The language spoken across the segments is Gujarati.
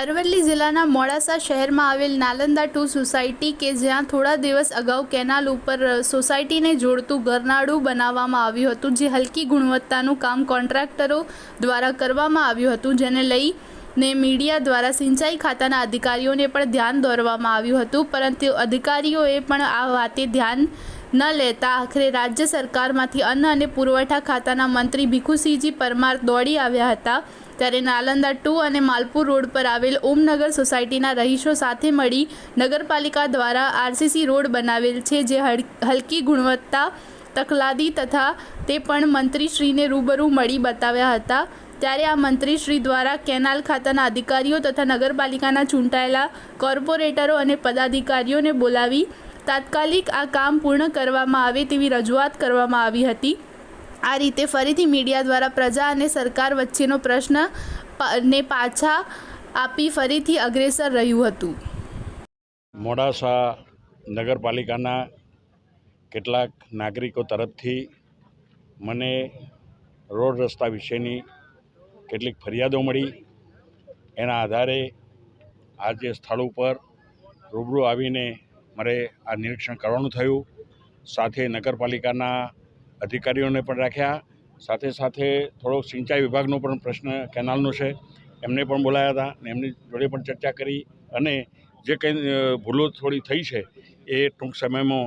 અરવલ્લી જિલ્લાના મોડાસા શહેરમાં આવેલ નાલંદા ટુ સોસાયટી કે જ્યાં થોડા દિવસ અગાઉ કેનાલ ઉપર સોસાયટીને જોડતું ગરનાળું બનાવવામાં આવ્યું હતું, જે હલકી ગુણવત્તાનું કામ કોન્ટ્રાક્ટરો દ્વારા કરવામાં આવ્યું હતું. જેને લઈને મીડિયા દ્વારા સિંચાઈ ખાતાના અધિકારીઓને પણ ધ્યાન દોરવામાં આવ્યું હતું, પરંતુ અધિકારીઓએ પણ આ વાતે ધ્યાન ન લેતા આખરે રાજ્ય સરકારમાંથી અન્ન અને પુરવઠા ખાતાના મંત્રી ભીખુસિંહજી પરમાર દોડી આવ્યા હતા. ત્યારે નાલંદા ટુ અને માલપુર રોડ પર આવેલ ઓમનગર સોસાયટીના રહીશો સાથે મળી નગરપાલિકા દ્વારા આરસીસી રોડ બનાવેલ છે, જે હલકી ગુણવત્તા તકલાદી તથા તે પણ મંત્રીશ્રીને રૂબરૂ મળી બતાવ્યા હતા. ત્યારે આ મંત્રીશ્રી દ્વારા કેનાલ ખાતાના અધિકારીઓ તથા નગરપાલિકાના ચૂંટાયેલા કોર્પોરેટરો અને પદાધિકારીઓને બોલાવી તાત્કાલિક આ કામ પૂર્ણ કરવામાં આવે તેવી રજૂઆત કરવામાં આવી હતી. આ રીતે ફરીથી મીડિયા દ્વારા પ્રજા અને સરકાર વચ્ચેનો પ્રશ્ન ને પાછા આપી ફરીથી અગ્રેસર રહ્યું હતું. મોડાસા નગરપાલિકાના કેટલાક નાગરિકો તરફથી મને રોડ રસ્તા વિશેની કેટલીક ફરિયાદો મળી. એના આધારે આજે સ્થળ ઉપર રૂબરૂ આવીને મારે આ નિરીક્ષણ કરવાનું થયું. સાથે નગરપાલિકાના અધિકારીઓને પણ રાખ્યા. સાથે સાથે થોડો સિંચાઈ વિભાગનો પણ પ્રશ્ન કેનાલનો છે. એમને પણ બોલાયા હતા અને એમની જોડે પણ ચર્ચા કરી અને જે કંઈ ભૂલો થોડી થઈ છે એ ટૂંક સમયમાં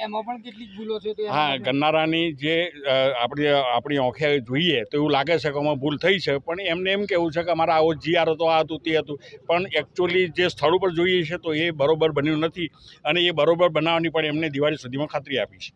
એમાં પણ કેટલીક ભૂલો છે હા ગન્નારાની જે આપણી આપણી આંખે જોઈએ તો એવું લાગે છે કે આમાં ભૂલ થઈ છે પણ એમને એમ કેવું છે કે અમારા આવો જીઆર હતો આ હતું તે હતું. પણ એકચ્યુઅલી જે સ્થળ ઉપર જોઈએ છે તો એ બરોબર બન્યું નથી અને એ બરોબર બનાવવાની પણ એમને દિવાળી સુધીમાં ખાતરી આપી છે.